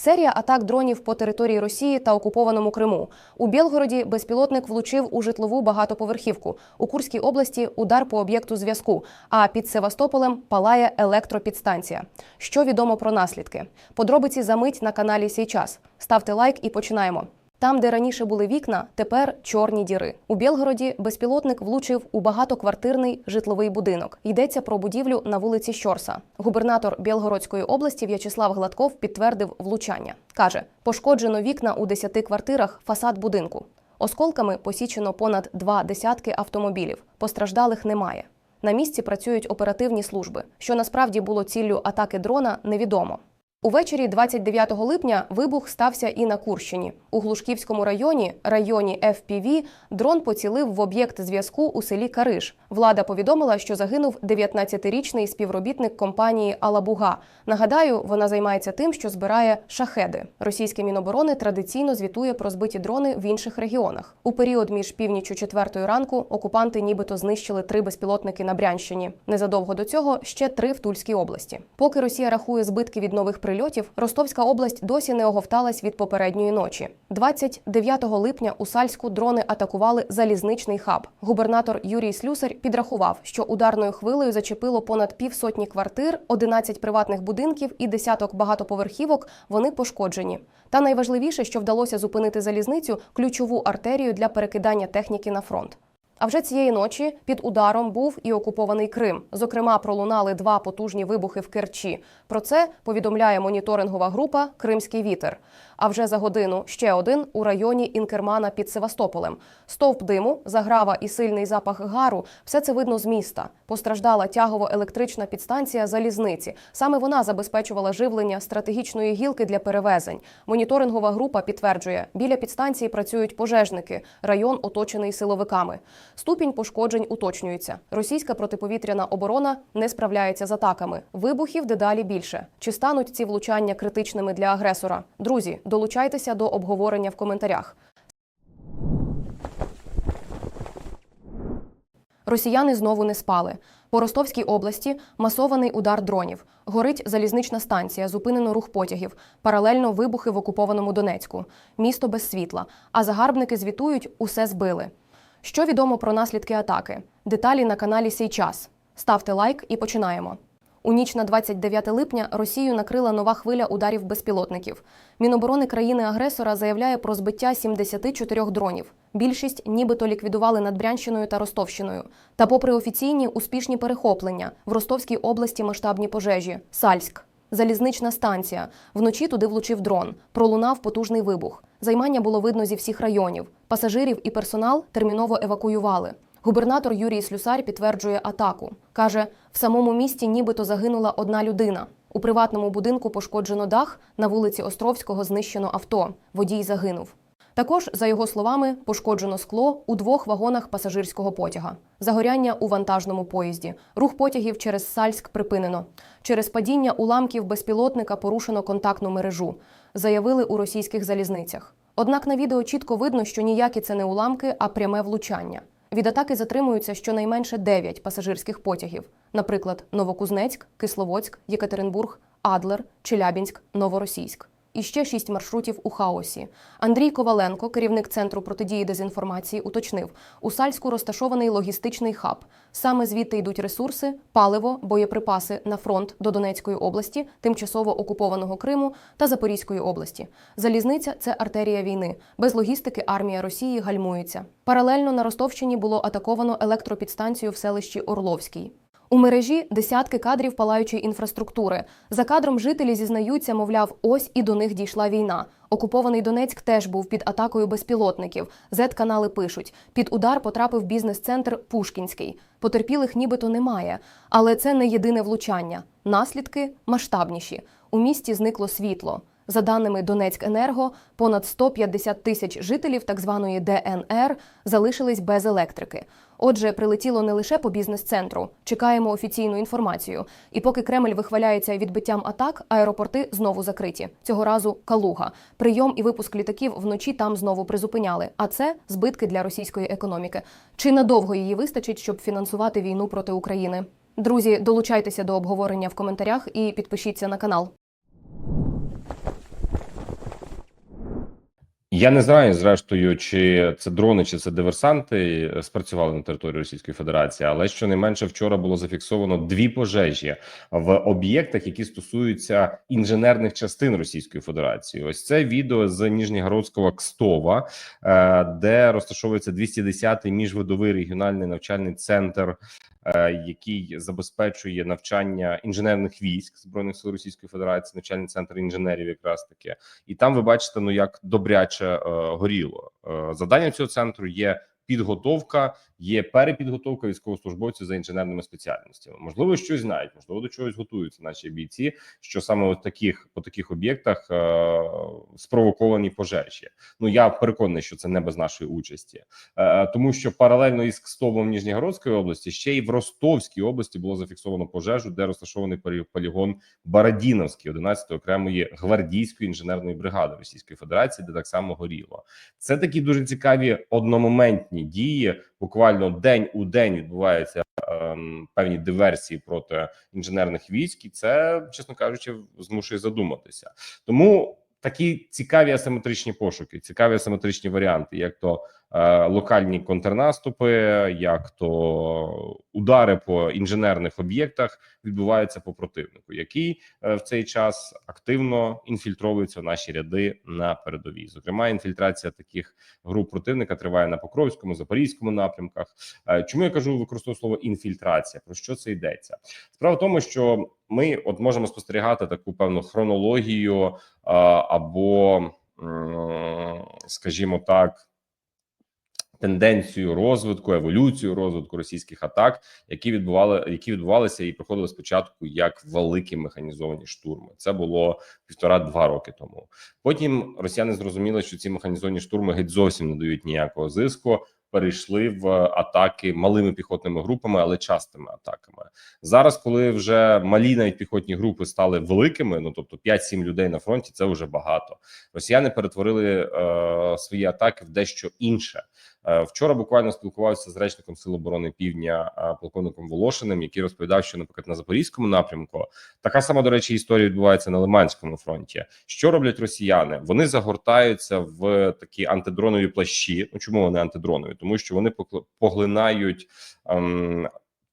Серія атак дронів по території Росії та окупованому Криму. У Білгороді безпілотник влучив у житлову багатоповерхівку. У Курській області удар по об'єкту зв'язку. А під Севастополем палає електропідстанція. Що відомо про наслідки? Подробиці за мить на каналі Сій час. Ставте лайк і починаємо. Там, де раніше були вікна, тепер чорні діри. У Білгороді безпілотник влучив у багатоквартирний житловий будинок. Йдеться про будівлю на вулиці Щорса. Губернатор Білгородської області В'ячеслав Гладков підтвердив влучання. каже: пошкоджено вікна у 10 квартирах, фасад будинку. Осколками посічено понад два десятки автомобілів. Постраждалих немає. На місці працюють оперативні служби. Що насправді було ціллю атаки дрона, невідомо. Увечері 29 липня вибух стався і на Курщині. У Глушківському районі, районі FPV, дрон поцілив в об'єкт зв'язку у селі Кариш. Влада повідомила, що загинув 19-річний співробітник компанії Алабуга. Нагадаю, вона займається тим, що збирає шахеди. Російське міноборони традиційно звітує про збиті дрони в інших регіонах. У період між північю четвертої ранку окупанти нібито знищили три безпілотники на Брянщині. Незадовго до цього ще три в Тульській області. Поки Росія рахує збитки від нових прильотів, Ростовська область досі не оговталась від попередньої ночі. 29 липня у Сальську дрони атакували залізничний хаб. Губернатор Юрій Слюсар підрахував, що ударною хвилею зачепило понад півсотні квартир, 11 приватних будинків і десяток багатоповерхівок. Вони пошкоджені. Та найважливіше, що вдалося зупинити залізницю ключову артерію для перекидання техніки на фронт. А вже цієї ночі під ударом був і окупований Крим. Зокрема, пролунали два потужні вибухи в Керчі. Про це повідомляє моніторингова група Кримський вітер. А вже за годину ще один у районі Інкермана під Севастополем. Стовп диму, заграва і сильний запах гару все це видно з міста. Постраждала тягово-електрична підстанція залізниці. Саме вона забезпечувала живлення стратегічної гілки для перевезень. Моніторингова група підтверджує, біля підстанції працюють пожежники. Район оточений силовиками. Ступінь пошкоджень уточнюється. Російська протиповітряна оборона не справляється з атаками. Вибухів дедалі більше. Чи стануть ці влучання критичними для агресора? Друзі, долучайтеся до обговорення в коментарях. Росіяни знову не спали. По Ростовській області масований удар дронів. Горить залізнична станція, зупинено рух потягів. Паралельно вибухи в окупованому Донецьку. Місто без світла. А загарбники звітують, усе збили. Що відомо про наслідки атаки? Деталі на каналі Сій час. Ставте лайк і починаємо. У ніч на 29 липня Росію накрила нова хвиля ударів безпілотників. Міноборони країни-агресора заявляє про збиття 74 дронів. Більшість нібито ліквідували над Брянщиною та Ростовщиною. Та, попри офіційні успішні перехоплення, в Ростовській області масштабні пожежі, Сальськ. Залізнична станція. Вночі туди влучив дрон. Пролунав потужний вибух. Займання було видно зі всіх районів. Пасажирів і персонал терміново евакуювали. Губернатор Юрій Слюсар підтверджує атаку. Каже, в самому місті нібито загинула одна людина. У приватному будинку пошкоджено дах, на вулиці Островського знищено авто. Водій загинув. Також, за його словами, пошкоджено скло у двох вагонах пасажирського потяга. Загоряння у вантажному поїзді. Рух потягів через Сальськ припинено. Через падіння уламків безпілотника порушено контактну мережу, заявили у російських залізницях. Однак на відео чітко видно, що ніякі це не уламки, а пряме влучання. Від атаки затримуються щонайменше 9 пасажирських потягів, наприклад, Новокузнецьк, Кисловодськ, Єкатеринбург, Адлер, Челябінськ, Новоросійськ. І ще шість маршрутів у хаосі. Андрій Коваленко, керівник центру протидії дезінформації, уточнив: у Сальську розташований логістичний хаб. Саме звідти йдуть ресурси, паливо, боєприпаси на фронт до Донецької області, тимчасово окупованого Криму та Запорізької області. Залізниця це артерія війни. Без логістики армія Росії гальмується. Паралельно на Ростовщині було атаковано електропідстанцію в селищі Орловській. У мережі десятки кадрів палаючої інфраструктури. За кадром жителі зізнаються, мовляв, ось і до них дійшла війна. Окупований Донецьк теж був під атакою безпілотників. Зет-канали пишуть: під удар потрапив бізнес-центр Пушкінський. Потерпілих нібито немає, але це не єдине влучання. Наслідки масштабніші. У місті зникло світло. За даними Донецькенерго, понад 150 тисяч жителів так званої ДНР залишились без електрики. Отже, прилетіло не лише по бізнес-центру. Чекаємо офіційну інформацію. І поки Кремль вихваляється відбиттям атак, аеропорти знову закриті. Цього разу Калуга. Прийом і випуск літаків вночі там знову призупиняли. А це збитки для російської економіки. Чи надовго її вистачить, щоб фінансувати війну проти України? Друзі, долучайтеся до обговорення в коментарях і підпишіться на канал. Я не знаю, зрештою, чи це дрони, чи це диверсанти е, спрацювали на території Російської Федерації, але щонайменше вчора було зафіксовано дві пожежі в об'єктах, які стосуються інженерних частин Російської Федерації. Ось це відео з Ніжнігородського Кстова, е, де розташовується 210-й міжвидовий регіональний навчальний центр. е, Який забезпечує навчання інженерних військ збройних сил Російської Федерації, навчальний центр інженерів, якраз таки, і там ви бачите, ну як добряче горіло. Е, Завданням цього центру є підготовка, є перепідготовка військовослужбовців за інженерними спеціальностями. Можливо, щось знають, можливо, до чогось готуються наші бійці. Що саме от таких по таких об'єктах е, спровоковані пожежі. Ну я переконаний, що це не без нашої участі, е, тому що паралельно із Кстовом Ніжнігородської області ще й в Ростовській області було зафіксовано пожежу, де розташований полігон Барадіновський 11-ї окремої гвардійської інженерної бригади Російської Федерації, де так само горіло. Це такі дуже цікаві одномоментні дії. Буквально день у день відбуваються ем, певні диверсії проти інженерних військ, і це, чесно кажучи, змушує задуматися. Тому такі цікаві асиметричні пошуки, цікаві асиметричні варіанти, як то локальні контрнаступи, як то удари по інженерних об'єктах відбуваються по противнику, який е, в цей час активно інфільтровується в наші ряди на передовій. Зокрема, інфільтрація таких груп противника триває на Покровському, Запорізькому напрямках. Е, Чому я кажу використовую слово інфільтрація? Про що це йдеться? Справа в тому, що ми от можемо спостерігати таку певну хронологію е, або, скажімо так. Тенденцію розвитку, еволюцію розвитку російських атак, які відбували, які відбувалися і проходили спочатку як великі механізовані штурми. Це було півтора-два роки тому. Потім росіяни зрозуміли, що ці механізовані штурми геть зовсім не дають ніякого зиску. Перейшли в атаки малими піхотними групами, але частими атаками. Зараз, коли вже малі навіть піхотні групи стали великими, ну тобто 5-7 людей на фронті, це вже багато. Росіяни перетворили е, свої атаки в дещо інше. Е, Вчора буквально спілкувався з речником Сил оборони Півдня е, полковником Волошиним, який розповідав, що, наприклад, на запорізькому напрямку така сама до речі історія відбувається на Лиманському фронті. Що роблять росіяни? Вони загортаються в такі антидронові плащі. Ну чому вони антидронові? Тому що вони поглинають. Ем,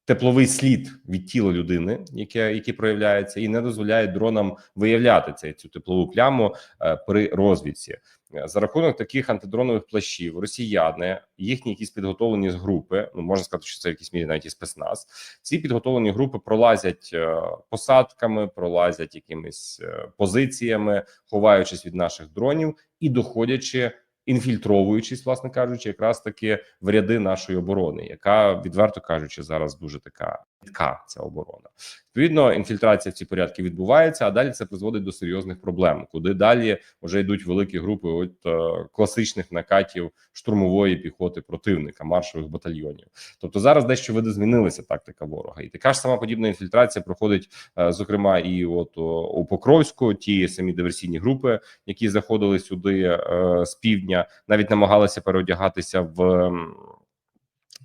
Тепловий слід від тіла людини, яке які проявляється, і не дозволяє дронам виявляти цей цю теплову пляму е, при розвідці. Е, За рахунок таких антидронових плащів, росіяни, їхні якісь підготовлені з групи, ну можна сказати, що це в якійсь мірі навіть і спецназ. Ці підготовлені групи пролазять е, посадками, пролазять якимись позиціями, ховаючись від наших дронів і доходячи. Інфільтровуючись, власне кажучи, якраз таки в ряди нашої оборони, яка відверто кажучи, зараз дуже така рідка ця оборона. Відповідно, інфільтрація в ці порядки відбувається, а далі це призводить до серйозних проблем, куди далі вже йдуть великі групи от е, класичних накатів штурмової піхоти противника, маршових батальйонів. Тобто зараз дещо видозмінилася тактика ворога, і така ж сама подібна інфільтрація проходить, е, зокрема, і от о, у Покровську ті самі диверсійні групи, які заходили сюди е, з півдня, навіть намагалися переодягатися в.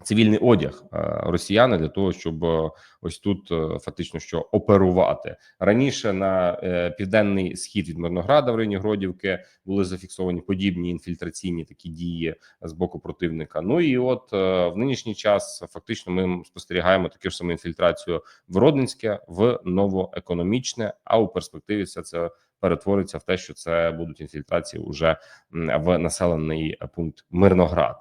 Цивільний одяг е, росіяни для того, щоб е, ось тут е, фактично що оперувати раніше на південний схід від Мирнограда в районі Гродівки були зафіксовані подібні інфільтраційні такі дії з боку противника. Ну і от в нинішній час фактично ми спостерігаємо таку ж саму інфільтрацію в Родинське, в новоекономічне. А у перспективі все це перетвориться в те, що це будуть інфільтрації уже в населений пункт Мирноград.